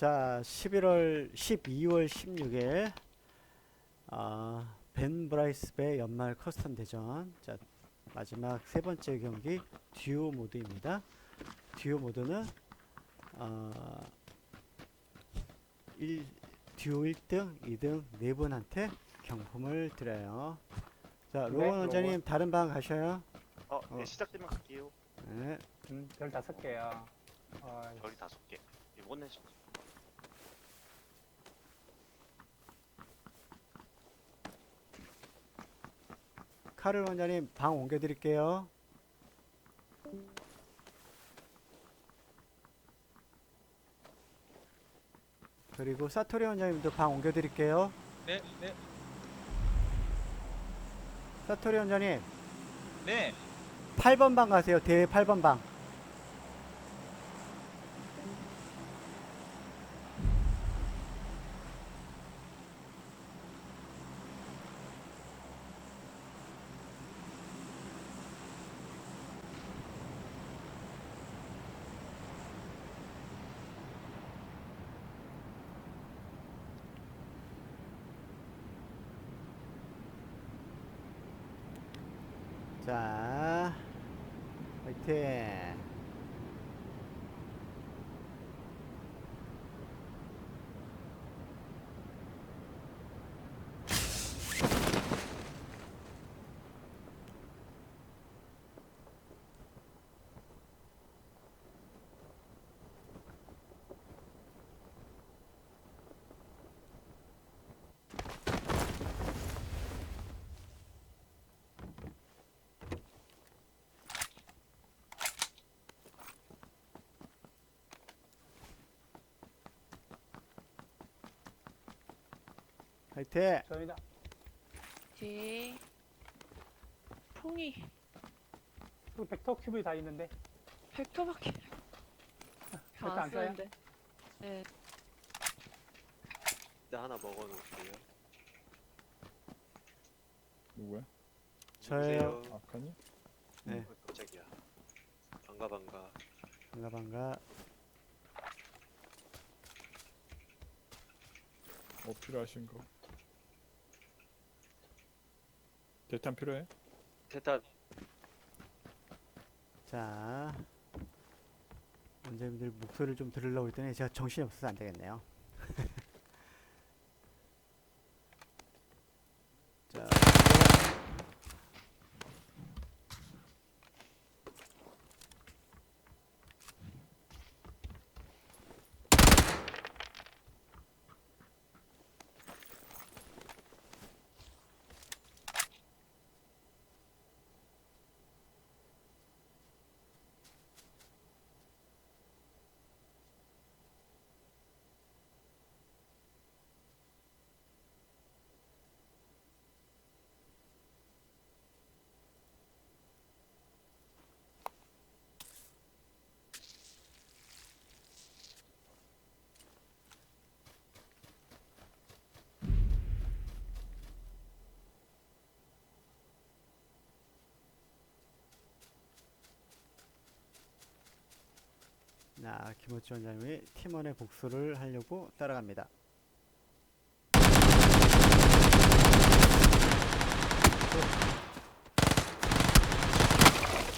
자, 11월 12월 16일 아, 벤 브라이스 배 연말 커스텀 대전. 자, 마지막 세 번째 경기 듀오 모드입니다. 듀오 모드는 어, 1 듀오 1등, 2등 네 분한테 경품을 드려요. 자, 로건 네, 원장님 다른 방 가셔요. 어, 어. 네, 시작되면 갈게요. 네. 음, 별 다섯 개야. 어, 별이 다섯 개. 이번에 시- 카를 원장님 방 옮겨 드릴게요. 그리고 사토리 원장님도 방 옮겨 드릴게요. 네, 네, 사토리 원장님 네. 8번 방 가세요. 대 8번 방. 자, 화이팅. 화이팅. 저희다. 네. 풍이 그 벡터 큐브에 다 있는데. 100초밖에 벡터 안안 써요? 쓰는데. 네. 네, 하나 먹어놓을게요. 누구야? 저예요. 누구세요? 아카니? 네. 어, 깜짝이야. 반가 반가. 반가 반가. 뭐 필요하신 거? 대탄 필요해? 대탄 자, 원장님들 목소리를 좀 들으려고 했더니 제가 정신이 없어서 안 되겠네요. 자, 나 김호치 원장님이 팀원의 복수를 하려고 따라갑니다.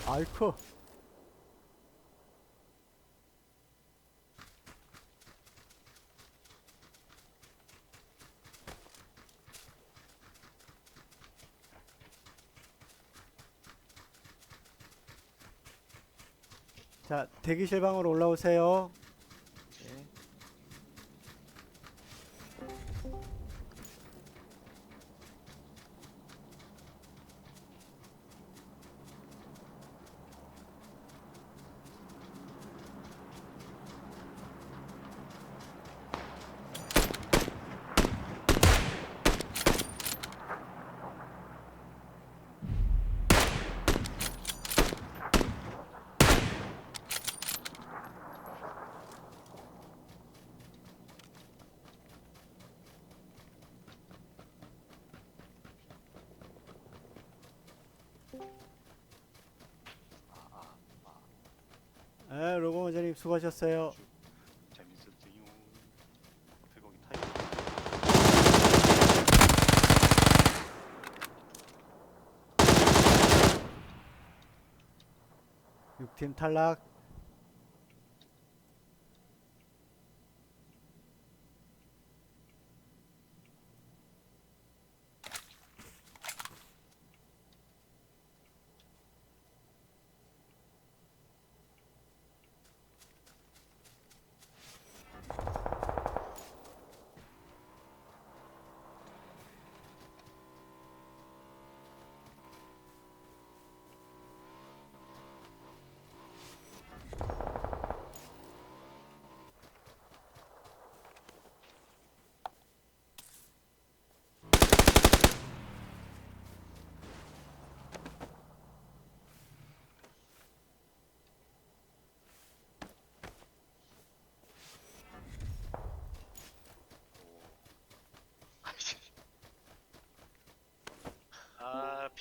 아이쿠. 자, 대기실 방으로 올라오세요. 아, 로고 원장님 수고하셨어요. 재밌었지요. 타이어. 육팀 탈락.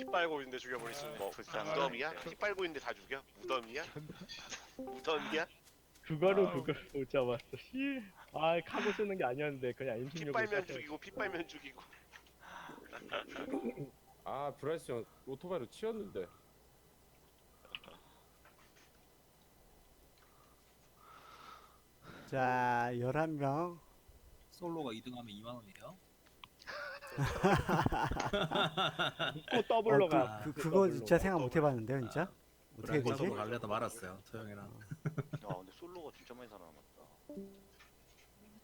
빨고 있는데 죽여버릴 수 있네. 뭐 불쌍하네. 무덤이야? 피 빨고 있는데 다 죽여? 무덤이야? 무덤이야? 그거로 아우. 그걸 못 잡았어. 씨. 아 카고 쓰는 게 아니었는데 그냥 피 인식력을 빨면 쐈어요. 죽이고 피 빨면 죽이고 아 브라이스 형 오토바이로 치였는데 자, 11명. 솔로가 2등하면 2만 원이에요? 또 더블로 어, 가. 그, 그, 또 그거 더블로 진짜 가. 생각 못 해봤는데요, 진짜? 어떻게 되지? 갈래다 말았어요 저 형이랑 아 근데 솔로가 진짜 많이 살아남았다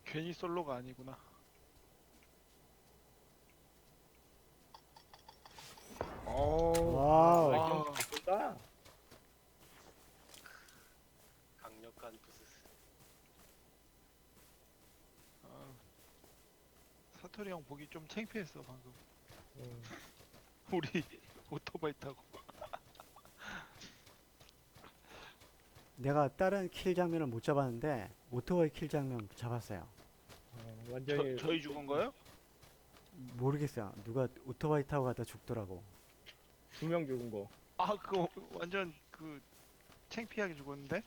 괜히 솔로가 아니구나. 어 와우. 아, 진짜? 강력한 부스스. 아, 사토리 형 보기 좀 창피했어 방금. 음. 우리 오토바이 타고. 내가 다른 킬 장면을 못 잡았는데 오토바이 킬 장면 잡았어요. 어, 저, 완전히 저희 죽은 거요? 모르겠어요. 누가 오토바이 타고 가다 죽더라고. 두 명 죽은 거. 아 그거 완전 그 창피하게 죽었는데?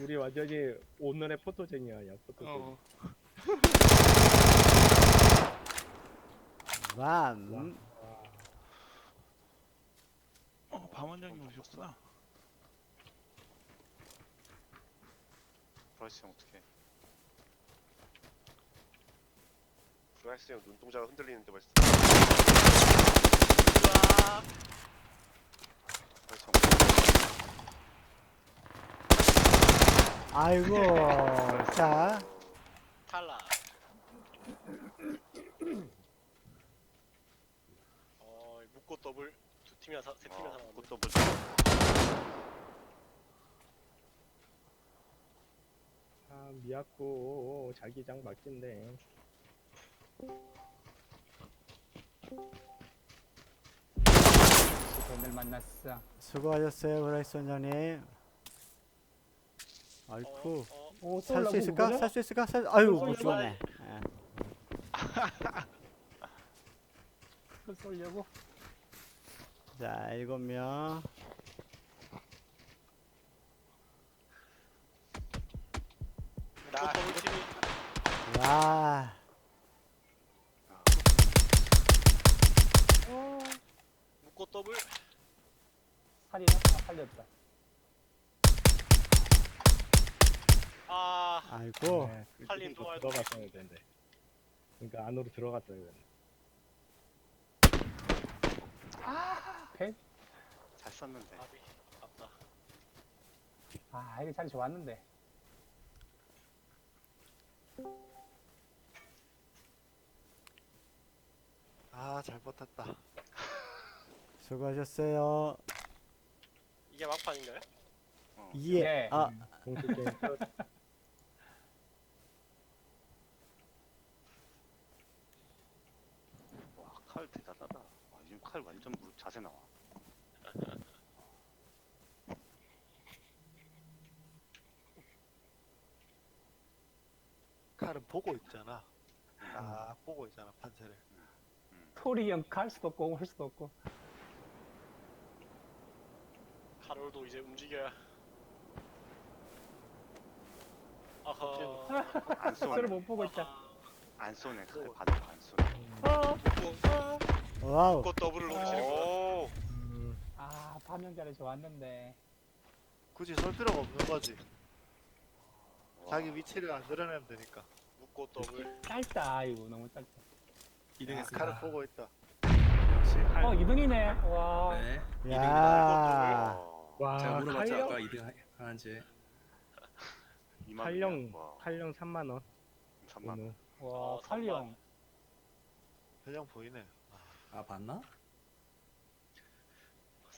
우리 완전히 오늘의 포토제니 아니야 포토제니. 어. 완. 어 밤원장님 오셨구나. 브라이스 형 어떡해 브라이스 형 눈동자가 흔들리는데 벌써 브라이스 형 아이고. 자, 탈락. 어, 묶고 더블 두 팀이나 사, 세 팀이나 어, 살아남았네. 그것도 뭐아 미야코 자기장 맡긴데. 오늘 만났어. 수고하셨어요, 브라이스 원장님. 아이쿠. 어, 어, 오, 살수 쏠라고 있을까? 살 수 있을까? 살... 아유, 못 죽었네. 예. 그걸 쏠려고? 자, 일곱 명. 나 와. 묶고 더블. 살이나? 아, 살렸다. 아, 아이고. 네, 살림 그쪽으로 도와야 들어갔어야 되는데. 그러니까 안으로 들어갔어야 되는데. 펜? 잘 썼는데 아비, 아깝다. 아, 이거 자리 좋았는데. 아 잘 버텼다. 수고하셨어요. 이게 막판인가요? 이해. 네. 아, 게임 끝. 와 칼 대단하다 아, 지금 칼 완전 무릎 자세 나와 칼은 보고 있잖아. 아 보고 있잖아 판세를. 토리 형갈 수도 없고, 올 수도 없고. 카롤도 이제 움직여야. 아하. 안 쏘네 못 보고 있다. 안 쏘네 칼 받아도 안 쏘네 묶고, 와우. 묶고 더블을 놓치는 거. 오 음, 아, 파명 자리 좋았는데. 굳이 설 필요가 없는 거지. 와, 자기 위치를 안 드러내면 되니까. 묶고 더블. 짧다 이거 너무 짧다. 칼을 2등했습니다. 보고 있다. 역시. 어 2등이네. 와. 네. 야, 와 제가 물어봤죠 칼령 아까 2등 하는지. 칼령 와, 칼령 3만 원 3만 원. 오늘. 와 어, 형. 그냥 보이네. 아 봤나?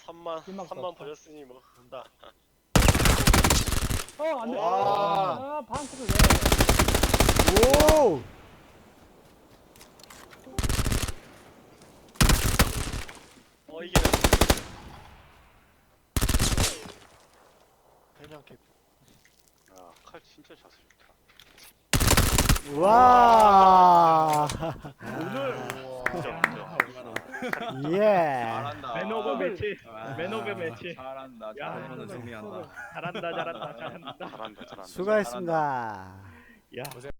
3만 끝났어. 3만 버렸으니 뭐 간다. 어 안 돼. 와. 아 방크를 왜? 오, 어 이게 그냥 캡. 아, 칼 진짜 자세 좋다. 와, 오늘 인정. 2만 원. 예, 잘한다. 맨 오브 매치 와. 맨 오브 매치 잘한다. 야, 잘한다. 승리한다. 잘한다 잘한다 잘한다 잘한다, 잘한다. 수고했습니다. 야